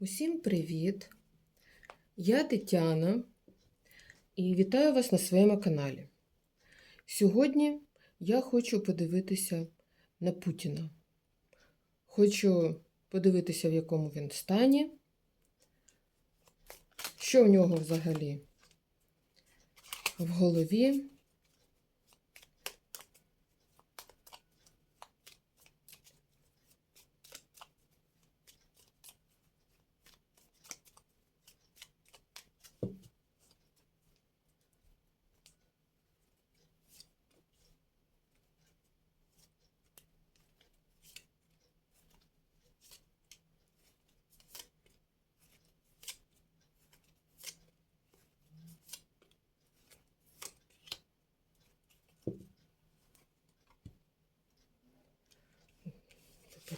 Усім привіт! Я Тетяна і вітаю вас на своєму каналі. Сьогодні я хочу подивитися на Путіна. Хочу подивитися, в якому він стані, що в нього взагалі в голові.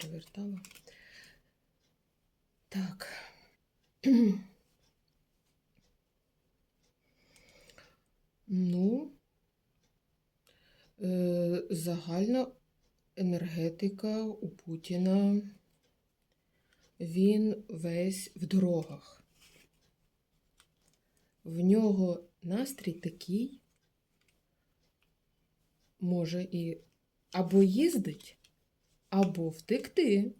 Перевертала. Так. Ну, е, загальна енергетика у Путіна. Він весь в дорогах. В нього настрій такий, може і або їздить, або втекти.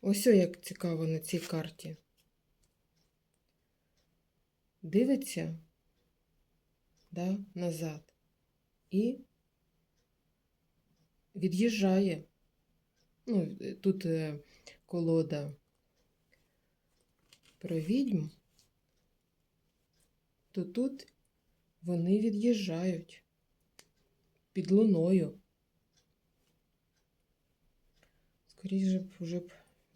Ось як цікаво на цій карті. Дивиться да, назад і від'їжджає. Ну, тут е, колода про відьм, то тут вони від'їжджають під луною. Скоріше б вже б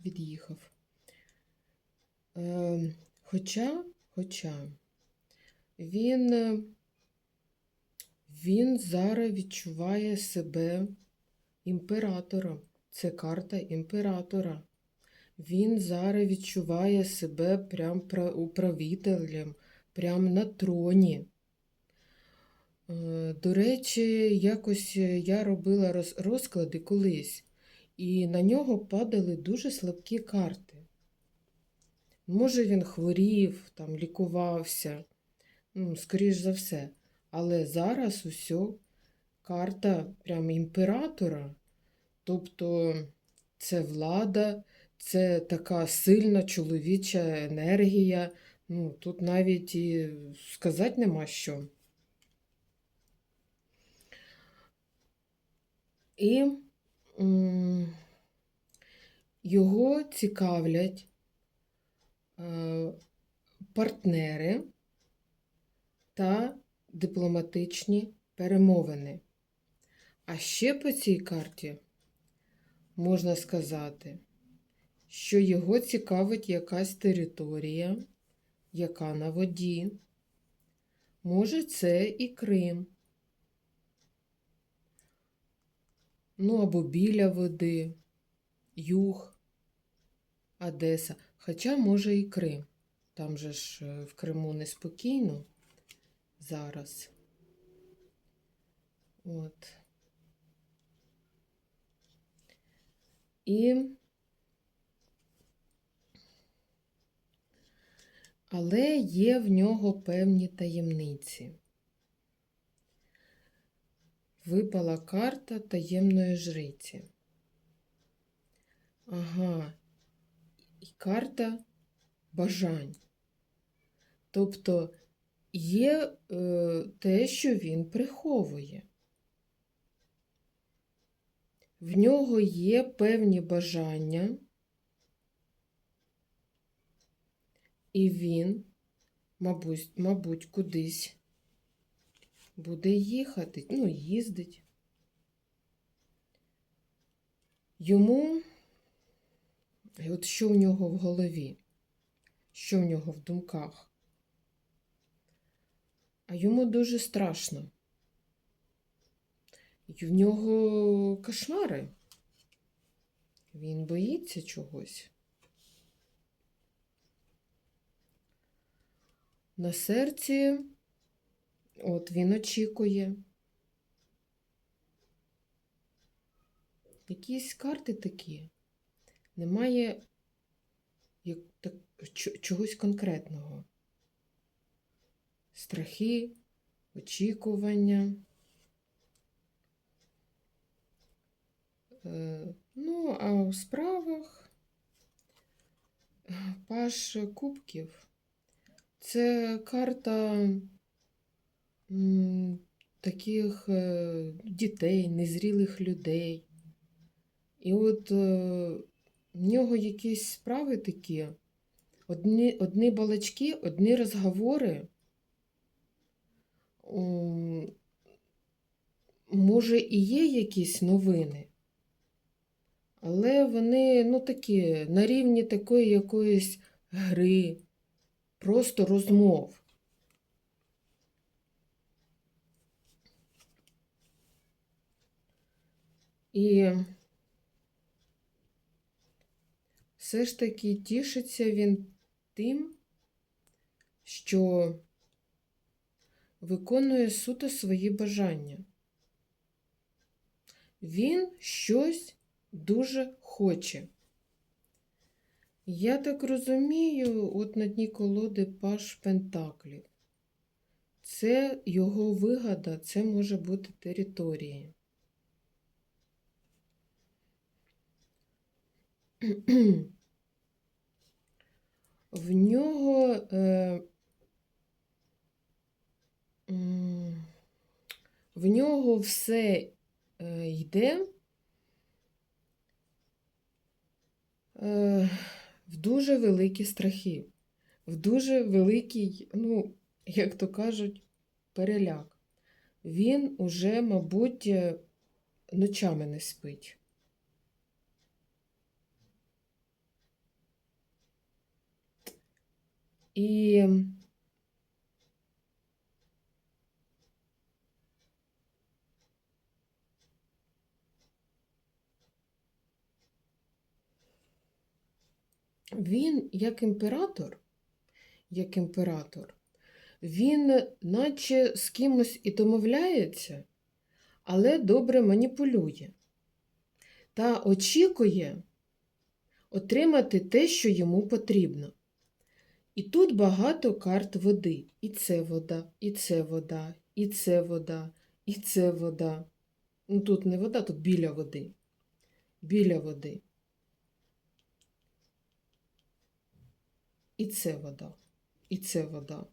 від'їхав. Е, хоча, хоча він, він зараз відчуває себе імператором. Це карта імператора. Він зараз відчуває себе прям управителем, прям на троні. Е, До речі, якось я робила роз- розклади колись, і на нього падали дуже слабкі карти. Може, він хворів, там, лікувався, ну, скоріш за все. Але зараз усе карта прям імператора. Тобто це влада, це така сильна чоловіча енергія. Ну, тут навіть і сказати нема що. І його цікавлять е, партнери та дипломатичні перемовини. А ще по цій карті можна сказати, що його цікавить якась територія, яка на воді. Може, це і Крим. Ну, або біля води, Юг, Одеса. Хоча, може, і Крим. Там же ж е, в Криму неспокійно зараз. От. І... Але є в нього певні таємниці. Випала карта таємної жриці. Ага, і карта бажань. Тобто є е, те, що він приховує. В нього є певні бажання, і він, мабуть, мабуть, кудись буде їхати, ну, їздить. Йому, і от що в нього в голові, що в нього в думках, а йому дуже страшно. І в нього кошмари. Він боїться чогось. На серці, от він очікує. Якісь карти такі. немає як, так, чо- чогось конкретного. Страхи, очікування. Е, Ну, а у справах Паш Кубків це карта таких е, дітей, незрілих людей. І от е, в нього якісь справи такі, одні, одні балачки, одні розговори. Може, і є якісь новини, але вони, ну, такі, на рівні такої якоїсь гри, просто розмов. І все ж таки тішиться він тим, що виконує суто свої бажання. Він щось дуже хоче. Я так розумію, от на дні колоди Паш Пентаклів. Це його вигода, це може бути території. В нього е, в нього все е, йде е, в дуже великі страхи, в дуже великий, ну, як то кажуть, переляк. Він уже, мабуть, е, ночами не спить. І він, як імператор, як імператор, він наче з кимось і домовляється, але добре маніпулює та очікує отримати те, що йому потрібно. І тут багато карт води. І це вода, і це вода, і це вода, і це вода. Ну тут не вода, тут біля води. Біля води. І це вода, і це вода.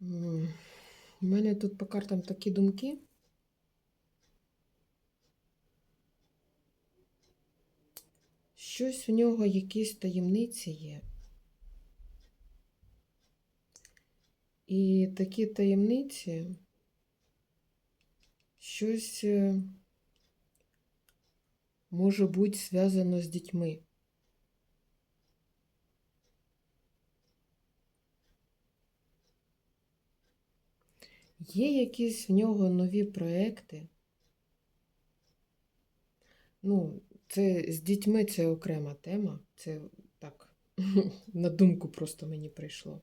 У мене тут по картам такі думки. Щось в нього якісь таємниці є. І такі таємниці щось е, може бути зв'язано з дітьми. Є якісь в нього нові проекти. Ну, це з дітьми це окрема тема. Це так, на думку просто мені прийшло.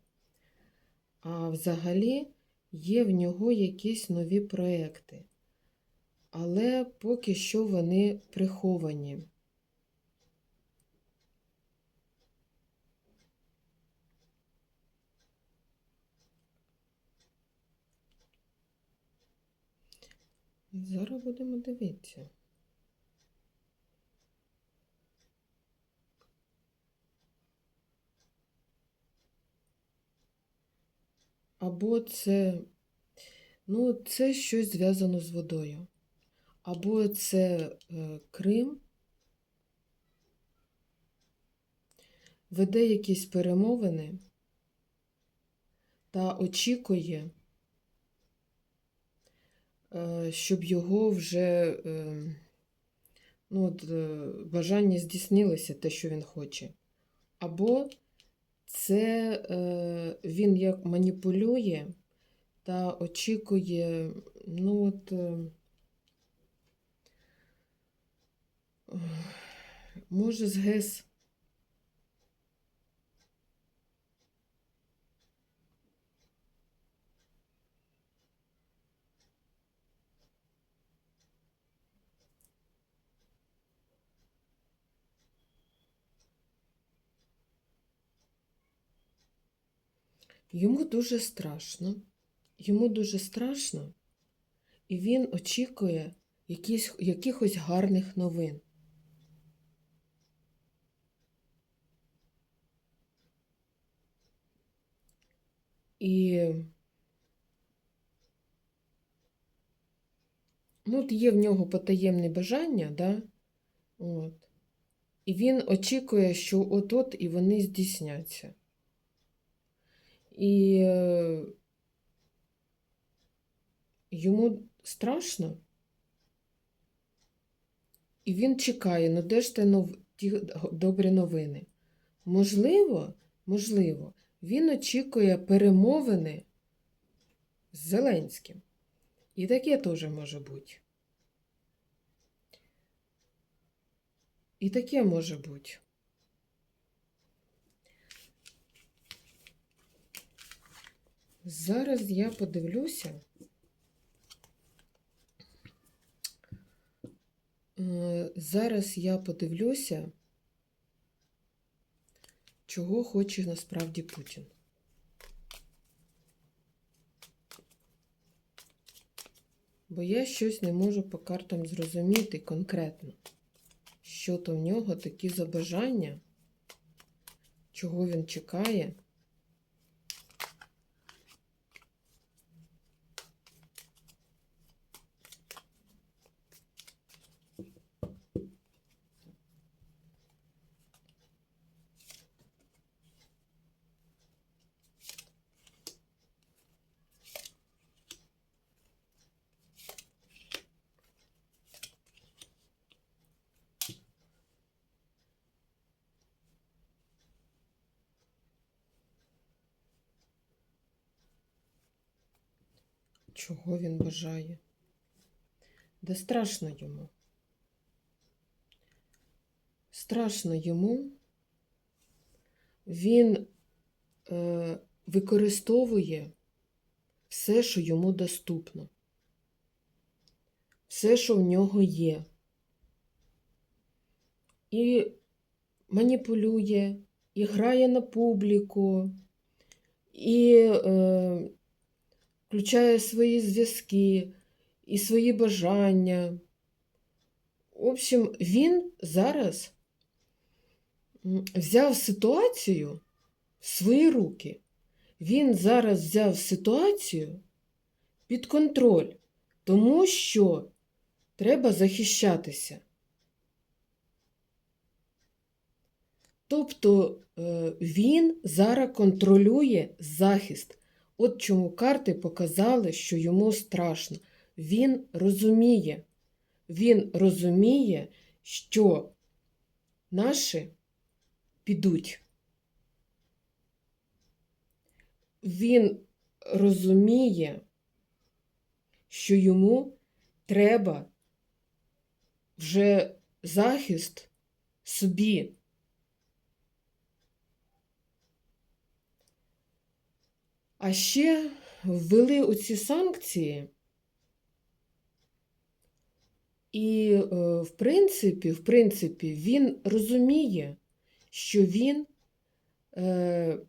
А взагалі є в нього якісь нові проекти. Але поки що вони приховані. Зараз будемо дивитися. Або це, ну, це щось зв'язано з водою. Або це е, Крим, веде якісь перемовини та очікує, Е, щоб його вже е, ну, от, е, бажання здійснилося те, що він хоче. Або це він як маніпулює та очікує, ну от, може, з ГЕС. Йому дуже страшно. Йому дуже страшно, і він очікує якісь, якихось гарних новин. І ну, от є в нього потаємне бажання, да? От. І він очікує, що от-от і вони здійсняться. І йому страшно, і він чекає, ну де ж те нов... ті добрі новини? Можливо, можливо, він очікує перемовини з Зеленським. І таке теж може бути. І таке може бути. Зараз я подивлюся. Е, Зараз я подивлюся, чого хоче насправді Путін. Бо я щось не можу по картам зрозуміти конкретно, що то в нього такі за бажання, чого він чекає. Чого він бажає? Да страшно йому. Страшно йому. Він е, використовує все, що йому доступно. Все, що в нього є. І маніпулює, і грає на публіку, і е, включає свої зв'язки і свої бажання. В общем, він зараз взяв ситуацію в свої руки. Він зараз взяв ситуацію під контроль, тому що треба захищатися. Тобто е, він зараз контролює захист. От чому карти показали, що йому страшно. Він розуміє, він розуміє, що наші підуть. Він розуміє, що йому треба вже захист собі. А ще ввели оці санкції. І, е, в принципі, в принципі, він розуміє, що він е,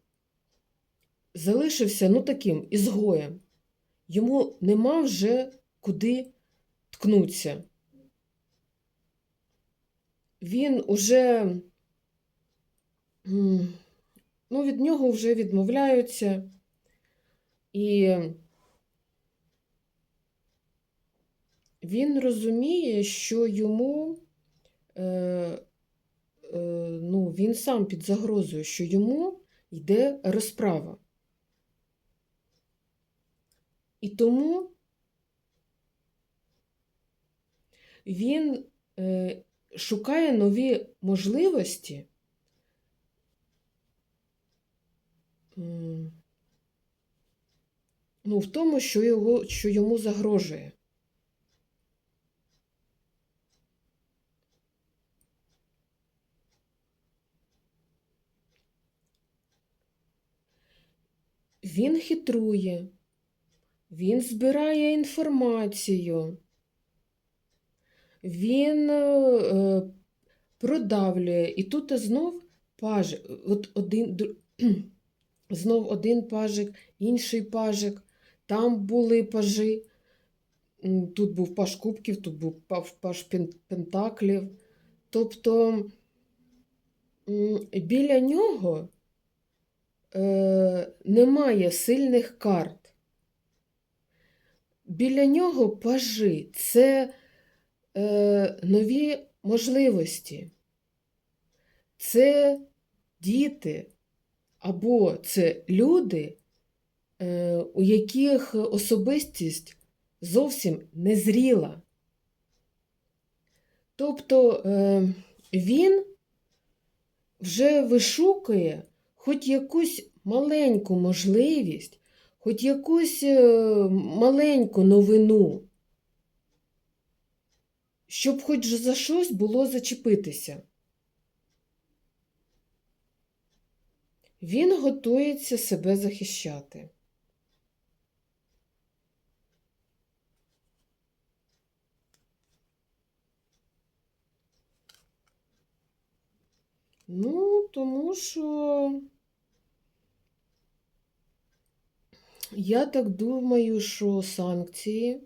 залишився ну, таким ізгоєм. Йому нема вже куди ткнутися. Він уже, ну, від нього вже відмовляються. І він розуміє, що йому, е, е, ну, він сам під загрозою, що йому йде розправа. І тому він е, шукає нові можливості ну, в тому, що, його, що йому загрожує. Він хитрує, він збирає інформацію, він е, продавлює. І тут знов пажик, от один, знов один пажик, інший пажик там були пажи. Тут був паж кубків, тут був паж пентаклів. Тобто біля нього е, немає сильних карт. Біля нього пажи це е, нові можливості. Це діти або це люди, у яких особистість зовсім незріла. Де е, він вже вишукує хоч якусь маленьку можливість, хоч якусь е, маленьку новину, щоб хоч за щось було зачепитися. Він готується себе захищати. Ну, тому що я так думаю, що санкції е,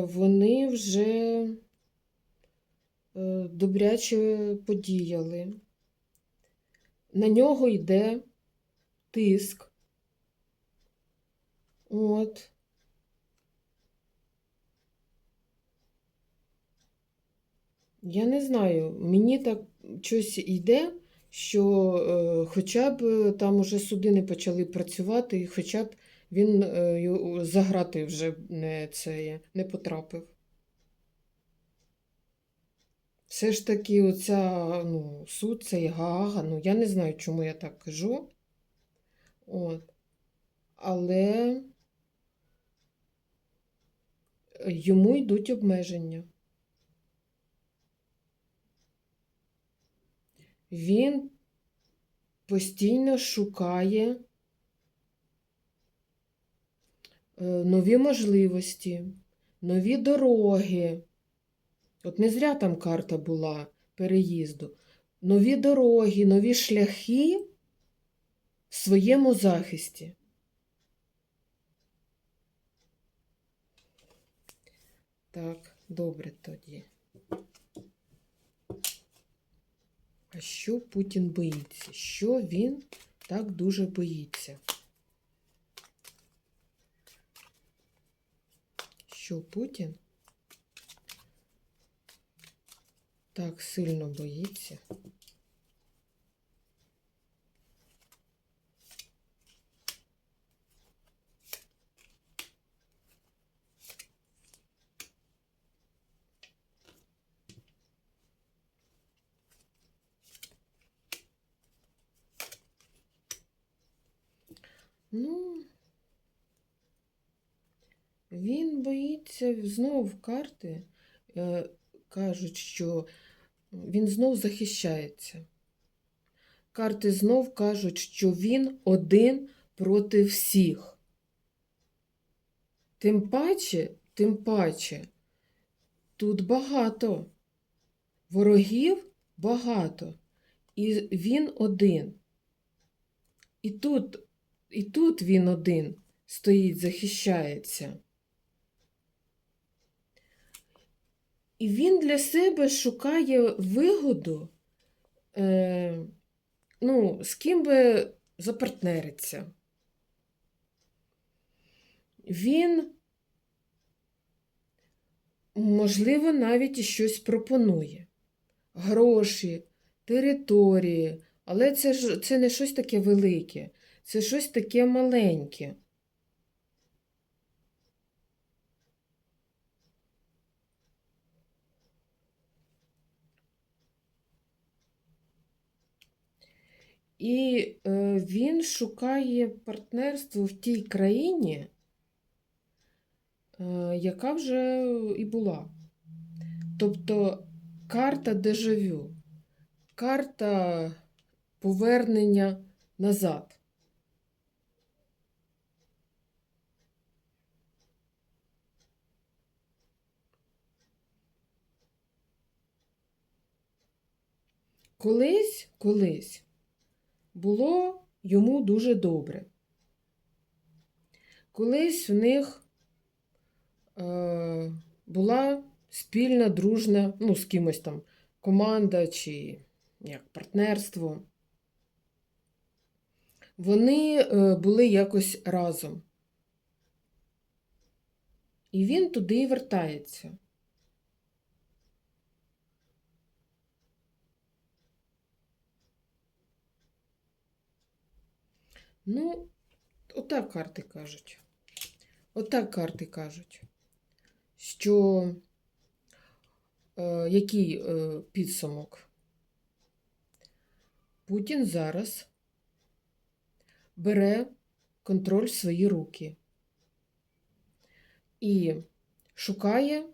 вони вже е, добряче подіяли. На нього йде тиск. От. Я не знаю, мені так щось йде, що е, хоча б е, там уже суди не почали працювати, і хоча б він е, за грати вже не, це, не потрапив. Все ж таки, оця, ну, суд, цей Гаага, ну, я не знаю, чому я так кажу. От. Але йому йдуть обмеження. Він постійно шукає е, нові можливості, нові дороги. От не зря там карта була переїзду. Нові дороги, нові шляхи в своєму захисті. Так, добре тоді. Що Путін боїться? Що він так дуже боїться? Що Путін так сильно боїться? Ну, він боїться знов карти. е, Кажуть, що він знов захищається. Карти знов кажуть, що він один проти всіх. Тим паче, тим паче, тут багато. Ворогів багато. І він один. І тут, і тут він один стоїть, захищається. І він для себе шукає вигоду, е, ну, з ким би запартнериться. Він, можливо, навіть і щось пропонує. Гроші, території, але це ж це не щось таке велике, це щось таке маленьке. І е, він шукає партнерство в тій країні, е, яка вже і була. Тобто карта дежавю, карта повернення назад. Колись, колись було йому дуже добре. Колись в них е, була спільна, дружна, ну, з кимось там команда чи як партнерство. Вони е, були якось разом. І він туди вертається. Ну, отак карти кажуть. Отак карти кажуть, що е, який е, підсумок? Путін зараз бере контроль в свої руки і шукає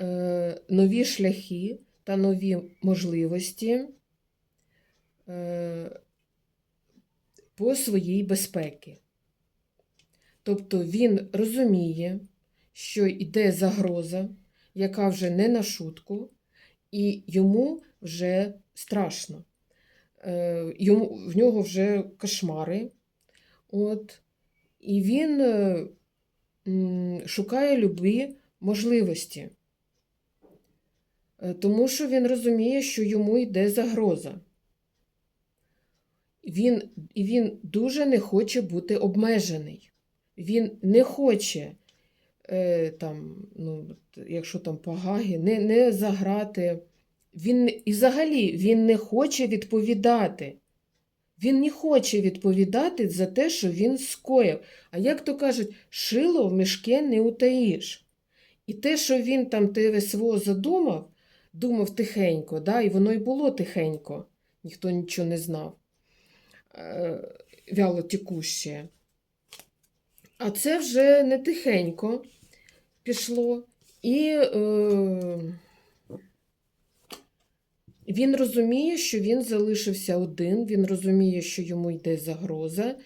е, нові шляхи та нові можливості е, по своїй безпеці. Тобто він розуміє, що йде загроза, яка вже не на шутку, і йому вже страшно. Е, Йому, в нього вже кошмари. От, і він е, шукає любі можливості, Е, тому що він розуміє, що йому йде загроза. Він, він дуже не хоче бути обмежений. Він не хоче, е, там, ну, якщо там погаги, не, не заграти. Він, і взагалі він не хоче відповідати. Він не хоче відповідати за те, що він скоїв. А як то кажуть, шило в мішке не утаїш. І те, що він там те СВО задумав, думав тихенько, да, і воно й було тихенько, ніхто нічого не знав. Е, Вяло текуще. А це вже не тихенько пішло. І е, він розуміє, що він залишився один, він розуміє, що йому йде загроза.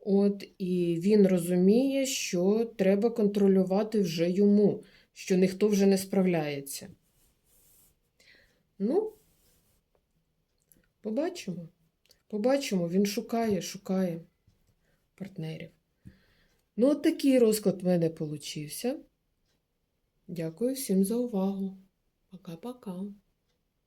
От, і він розуміє, що треба контролювати вже йому, що ніхто вже не справляється. Ну, побачимо. Побачимо, він шукає, шукає партнерів. Ну, от такий розклад в мене получився. Дякую всім за увагу. Пока-пока.